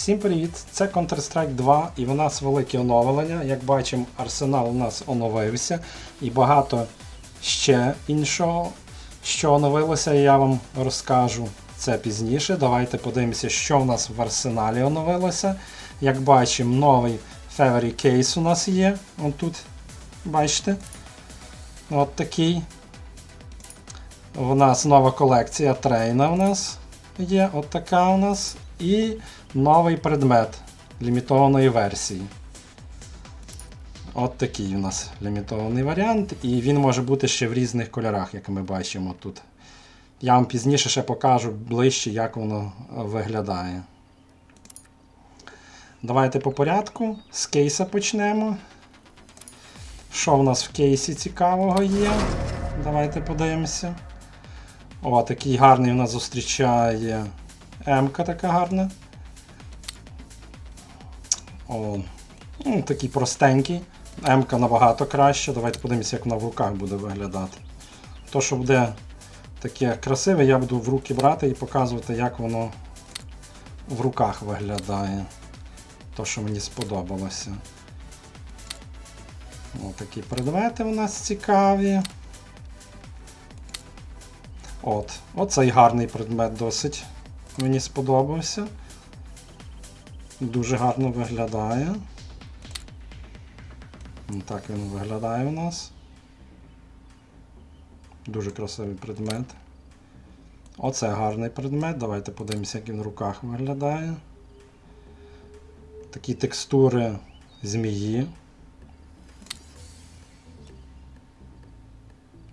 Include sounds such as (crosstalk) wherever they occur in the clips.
Всім привіт! Це Counter-Strike 2 і в нас велике оновлення. Як бачимо, арсенал у нас оновився і багато ще іншого, що оновилося, я вам розкажу це пізніше. Давайте подивимося, що в нас в арсеналі оновилося. Як бачимо, новий Favory Case у нас є. От тут, бачите? От такий. У нас нова колекція трейна у нас є. От така у нас. І новий предмет лімітованої версії. От такий у нас лімітований варіант, і він може бути ще в різних кольорах, як ми бачимо тут. Я вам пізніше ще покажу ближче, як воно виглядає. Давайте по порядку. З кейса почнемо. Що в нас в кейсі цікавого є? Давайте подивимося. О, такий гарний у нас зустрічає М-ка така гарна. О, ну, такий простенький. М-ка набагато краще. Давайте подивимося, як вона в руках буде виглядати. То, що буде таке красиве, я буду в руки брати і показувати, як воно в руках виглядає. То, що мені сподобалося. О, такі предмети у нас цікаві. От, Оцей гарний предмет досить мені сподобався. Дуже гарно виглядає. Так він виглядає у нас. Дуже красивий предмет. Оце гарний предмет. Давайте подивимося, як він в руках виглядає. Такі текстури змії.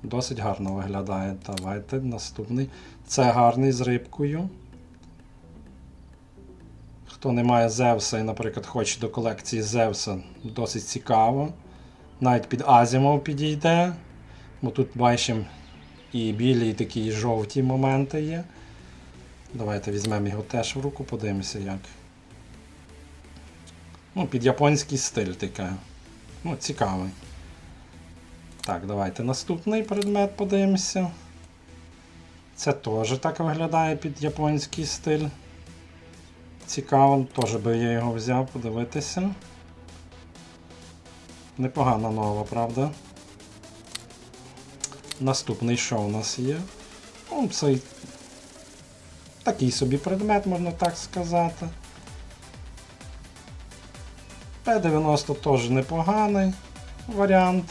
Досить гарно виглядає. Давайте наступний. Це гарний з рибкою. Хто не має Зевса і, наприклад, хоче до колекції Зевса, досить цікаво. Навіть під Азімов підійде. Бо тут бачимо і білі, і такі і жовті моменти є. Давайте візьмемо його теж в руку, подивимося як. Ну, під японський стиль таке. Ну, цікавий. Так, давайте наступний предмет подивимося. Це теж так виглядає під японський стиль. Цікаво, теж би я його взяв подивитися. Непогана нова, правда? Наступний що у нас є? Ну, цей такий собі предмет, можна так сказати. П-90 теж непоганий варіант.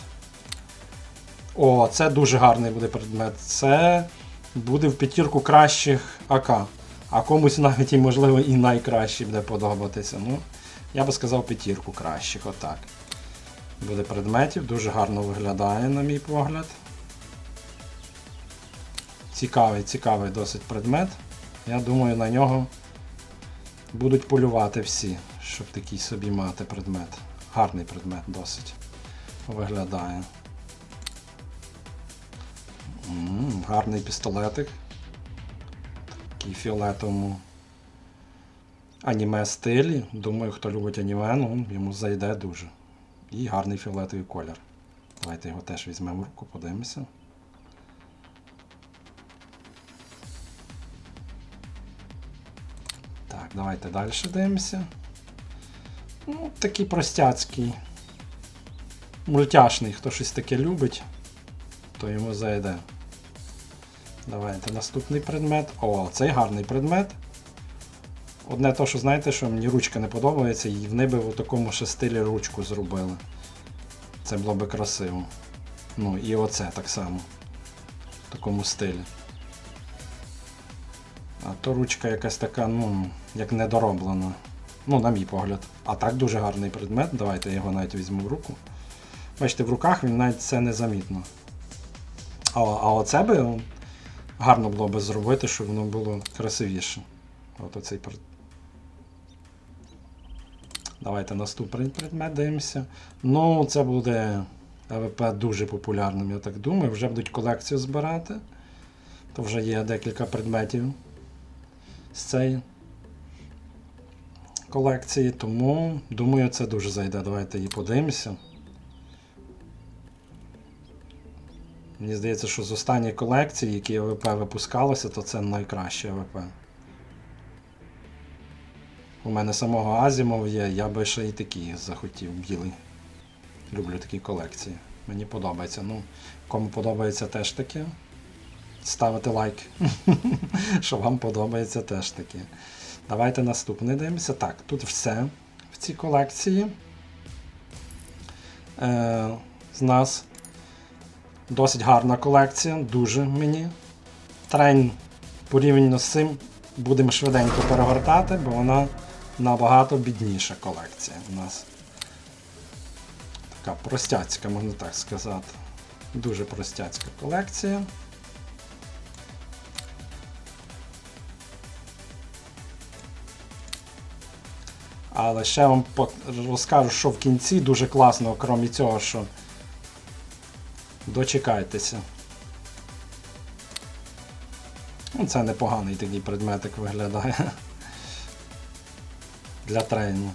О, це дуже гарний буде предмет. Це буде в п'ятірку кращих АК. А комусь навіть і, можливо, і найкраще буде подобатися. Ну, я би сказав п'ятірку кращих, отак. Буде предметів, дуже гарно виглядає, на мій погляд. Цікавий, цікавий досить предмет. Я думаю, на нього будуть полювати всі, щоб такий собі мати предмет. Гарний предмет досить виглядає. М, гарний пістолетик. Такий фіолетовому аніме стилі. Думаю, хто любить аніме, ну, йому зайде дуже. І гарний фіолетовий колір. Давайте його теж візьмемо в руку, подивимося. Так, давайте далі дивимося. Ну, такий простяцький. Мультяшний, хто щось таке любить, то йому зайде. Давайте наступний предмет. О, цей гарний предмет. Одне то, що знаєте, що мені ручка не подобається, і вони би в такому ще стилі ручку зробили. Це було би красиво. Ну і оце так само. В такому стилі. А то ручка якась така, ну, як недороблена. Ну, на мій погляд. А так дуже гарний предмет. Давайте я його навіть візьму в руку. Бачите, в руках він навіть це незамітно. А, а оце би гарно було би зробити, щоб воно було красивіше. От оцей пред... Давайте наступний предмет дивимося. Ну, це буде АВП дуже популярним, я так думаю. Вже будуть колекцію збирати. То вже є декілька предметів з цієї колекції, тому думаю, це дуже зайде. Давайте її подивимося. Мені здається, що з останньої колекції, які АВП випускалося, то це найкраще АВП. У мене самого Азімов є, я би ще і такі захотів білий. Люблю такі колекції. Мені подобається. Ну, кому подобається теж таке, ставити лайк. (laughs) Що вам подобається теж таке. Давайте наступний дивимося. Так, тут все в цій колекції. Е, з нас досить гарна колекція, дуже мені. Трейн порівняно з цим будемо швиденько перегортати, бо вона набагато бідніша колекція у нас. Така простяцька, можна так сказати. Дуже простяцька колекція. Але ще вам розкажу, що в кінці дуже класно, окрім цього, що дочекайтеся. Ну, це непоганий такий предметик виглядає. (laughs) Для тренінгу.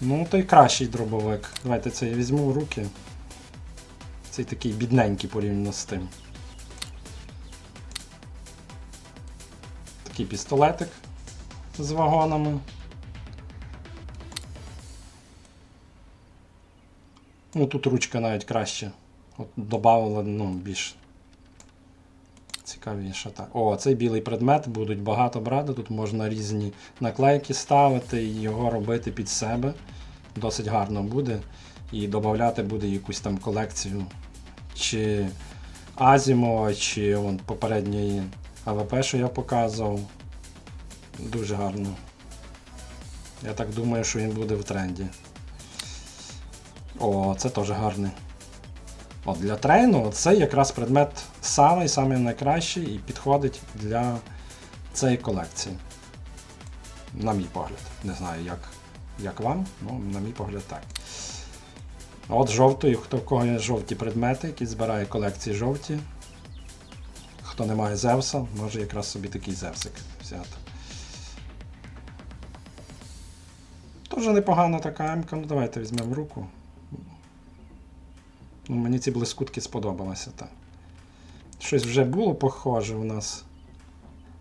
Ну, той кращий дробовик. Давайте це я візьму в руки. Цей такий бідненький порівняно з тим. Такий пістолетик з вагонами. Ну, тут ручка навіть краще. От додавала, ну, більш цікавіше. Так. О, цей білий предмет будуть багато брати. Тут можна різні наклейки ставити і його робити під себе. Досить гарно буде. І додати буде якусь там колекцію. Чи Азімова, чи вон, попередньої АВП, що я показував. Дуже гарно. Я так думаю, що він буде в тренді. О, це теж гарний. От для трейну це якраз предмет самий самий найкращий і підходить для цієї колекції. На мій погляд. Не знаю, як, як вам, ну, на мій погляд, так. От жовтою, хто в кого є жовті предмети, які збирає колекції жовті. Хто не має Зевса, може якраз собі такий Зевсик взяти. Тоже непогана така М-ка, ну давайте візьмемо руку. Мені ці блискутки сподобалися. Так. Щось вже було похоже у нас.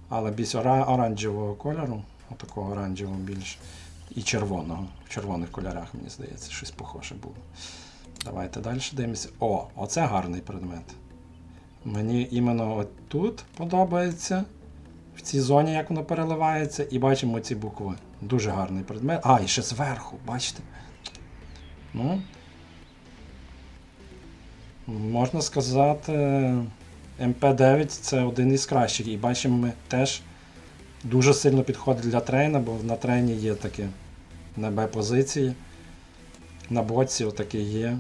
Але більш ора- оранжевого кольору. Отакого оранжевого більш. І червоного. В червоних кольорах, мені здається, щось похоже було. Давайте далі дивимося. О, оце гарний предмет. Мені іменно тут подобається. В цій зоні, як воно переливається, і бачимо ці букви. Дуже гарний предмет. А, і ще зверху, бачите? Ну, Можна сказати, МП9 це один із кращих. І бачимо, ми теж дуже сильно підходить для трейна, бо на трейні є такі на Б-позиції. На боці отаке є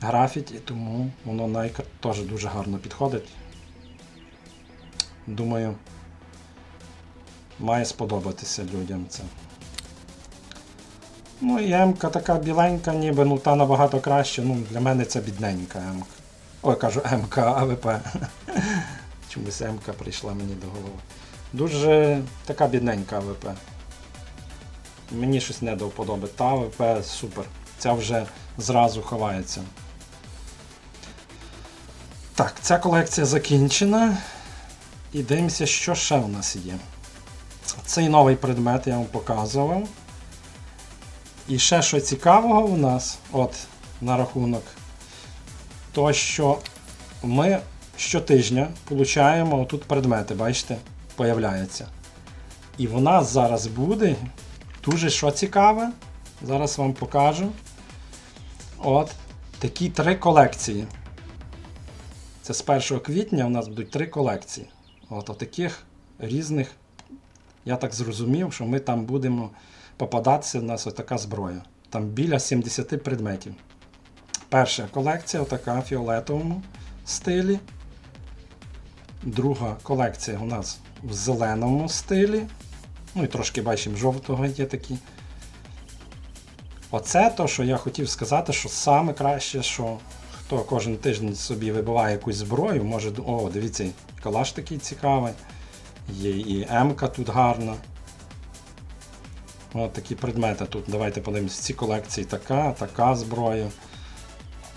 графіті, тому воно найка теж дуже гарно підходить. Думаю, має сподобатися людям це. Ну і М-ка така біленька, ніби ну та набагато краще. Ну, для мене це бідненька М-ка. Ой, кажу МК АВП. (laughs) Чомусь М-ка прийшла мені до голови. Дуже така бідненька АВП. Мені щось не до вподоби. Та АВП супер. Ця вже зразу ховається. Так, ця колекція закінчена. І дивимося, що ще в нас є. Цей новий предмет я вам показував. І ще що цікавого у нас, от на рахунок, то що ми щотижня получаємо тут предмети, бачите, появляються. І в нас зараз буде дуже що цікаве. Зараз вам покажу. От такі три колекції. Це з 1 квітня у нас будуть три колекції. От таких різних. Я так зрозумів, що ми там будемо попадатися в нас отака зброя. Там біля 70 предметів. Перша колекція така в фіолетовому стилі. Друга колекція у нас в зеленому стилі. Ну і трошки бачимо, жовтого є такі. Оце то, що я хотів сказати, що саме краще, що хто кожен тиждень собі вибиває якусь зброю, може. О, дивіться, калаш такий цікавий. Є і М-ка тут гарна. От такі предмети тут. Давайте подивимось. Ці колекції така, така зброя.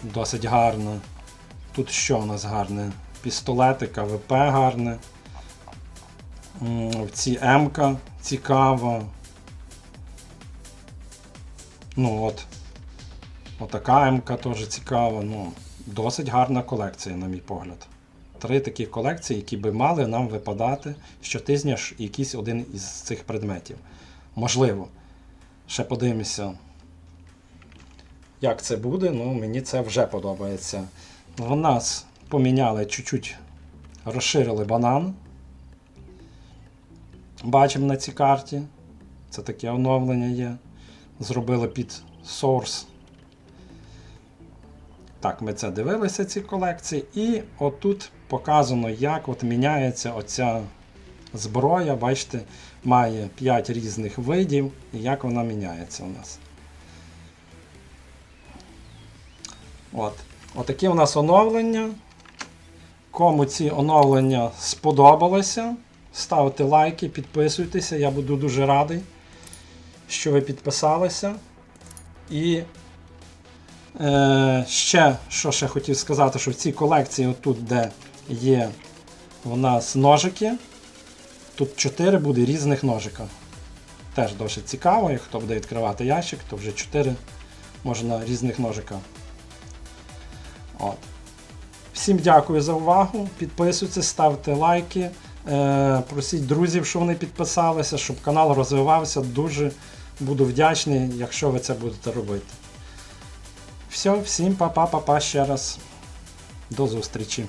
Досить гарна. Тут що у нас гарне? Пістолетик, АВП гарне. М, Ці М-ка цікава. Ну от. Отака М-ка теж цікава. Ну, досить гарна колекція, на мій погляд. Три такі колекції, які би мали нам випадати щотижня якийсь один із цих предметів. Можливо. Ще подивимося, як це буде. Ну, мені це вже подобається. В нас поміняли чуть-чуть, розширили банан. Бачимо на цій карті. Це таке оновлення є. Зробили під Source. Так, ми це дивилися, ці колекції. І отут показано, як от міняється оця зброя. Бачите, має 5 різних видів і як вона міняється у нас. От. Отакі у нас оновлення. Кому ці оновлення сподобалося, ставте лайки, підписуйтеся. Я буду дуже радий, що ви підписалися. І е, ще, що ще хотів сказати, що в цій колекції, отут, де є у нас ножики, тут 4 буде різних ножика. Теж досить цікаво, як хто буде відкривати ящик, то вже 4 можна різних ножика. От. Всім дякую за увагу. Підписуйтесь, ставте лайки. Е, просіть друзів, щоб вони підписалися, щоб канал розвивався. Дуже буду вдячний, якщо ви це будете робити. Все, всім па-па-па-па ще раз. До зустрічі.